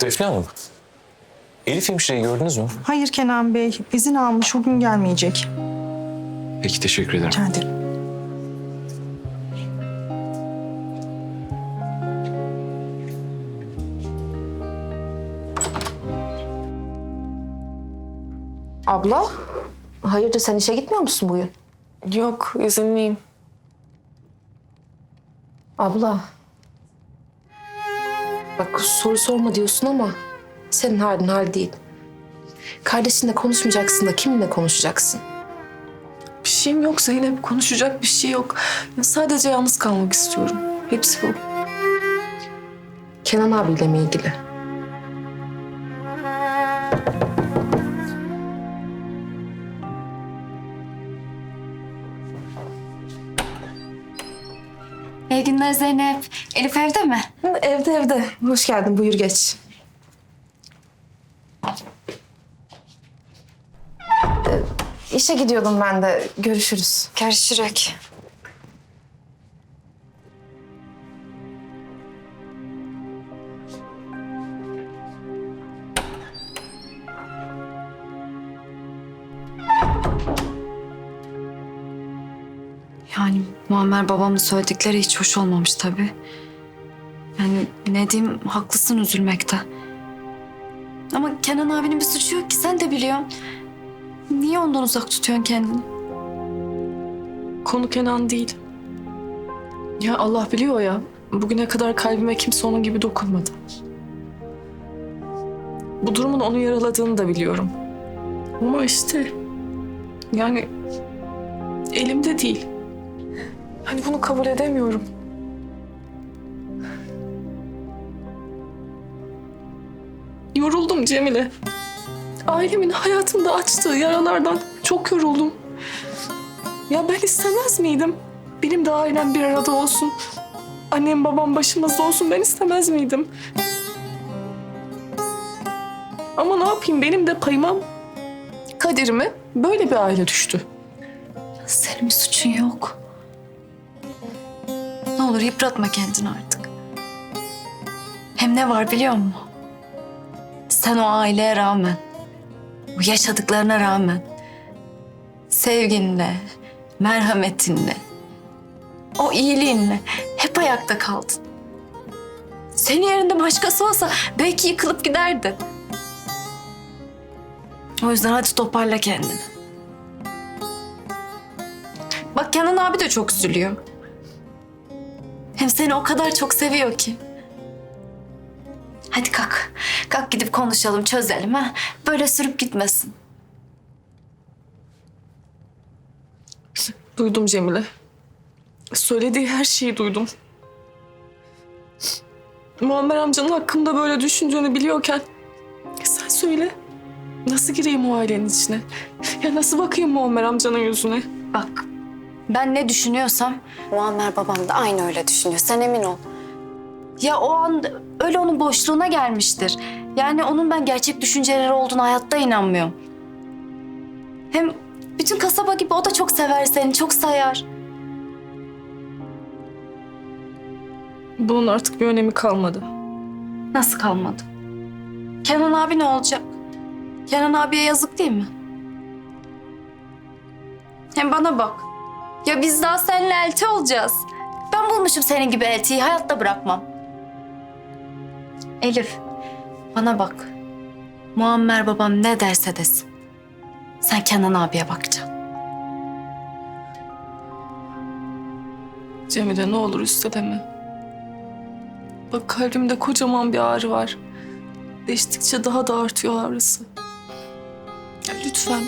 Defne Hanım. Elif hemşireyi gördünüz mü? Hayır Kenan Bey, izin almış, bugün gelmeyecek. Peki teşekkür ederim. Rica ederim. Abla, hayırdır sen işe gitmiyor musun bugün? Yok, izinliyim. Abla. Bak soru sorma diyorsun ama senin halin hal değil. Kardeşinle konuşmayacaksın da kiminle konuşacaksın? Bir şeyim yok Zeynep. Konuşacak bir şey yok. Ya sadece yalnız kalmak istiyorum. Hepsi bu. Kenan abiyle mi ilgili? İyi günler Zeynep. Elif evde mi? Evde evde. Hoş geldin buyur geç. Ee, İşe gidiyordum ben de. Görüşürüz. Görüşürük. Yani Muammer babamın söyledikleri hiç hoş olmamış tabii. Yani ne diyeyim haklısın üzülmekte. Ama Kenan abinin bir suçu yok ki sen de biliyorsun. Niye ondan uzak tutuyorsun kendini? Konu Kenan değil. Ya Allah biliyor ya. Bugüne kadar kalbime kimse onun gibi dokunmadı. Bu durumun onu yaraladığını da biliyorum. Ama işte yani elimde değil. Hani bunu kabul edemiyorum. Yoruldum Cemile. Ailemin hayatımda açtığı yaralardan çok yoruldum. Ya ben istemez miydim? Benim de ailem bir arada olsun. Annem babam başımızda olsun ben istemez miydim? Ama ne yapayım benim de payıma kaderime böyle bir aile düştü. Senin suçun yok. Olur yıpratma kendini artık. Hem ne var biliyor musun? Sen o aileye rağmen, bu yaşadıklarına rağmen sevginle, merhametinle, o iyiliğinle hep ayakta kaldın. Senin yerinde başkası olsa belki yıkılıp giderdi. O yüzden hadi toparla kendini. Bak Kenan abi de çok üzülüyor. Hem seni o kadar çok seviyor ki. Hadi kalk. Kalk gidip konuşalım, çözelim ha. Böyle sürüp gitmesin. Duydum Cemile. Söylediği her şeyi duydum. Muammer amcanın hakkında böyle düşündüğünü biliyorken sen söyle. Nasıl gireyim o ailenin içine? Ya nasıl bakayım Muammer amcanın yüzüne? Bak, ben ne düşünüyorsam Muammer babam da aynı öyle düşünüyor. Sen emin ol. Ya o an öyle onun boşluğuna gelmiştir. Yani onun ben gerçek düşünceleri olduğunu hayatta inanmıyorum. Hem bütün kasaba gibi o da çok sever seni, çok sayar. Bunun artık bir önemi kalmadı. Nasıl kalmadı? Kenan abi ne olacak? Kenan abiye yazık değil mi? Hem bana bak. Ya biz daha seninle elti olacağız. Ben bulmuşum senin gibi eltiyi. Hayatta bırakmam. Elif, bana bak. Muammer babam ne derse desin. Sen Kenan abiye bakacaksın. Cemile ne olur üsteleme. Bak kalbimde kocaman bir ağrı var. Değiştikçe daha da artıyor ağrısı. Ya lütfen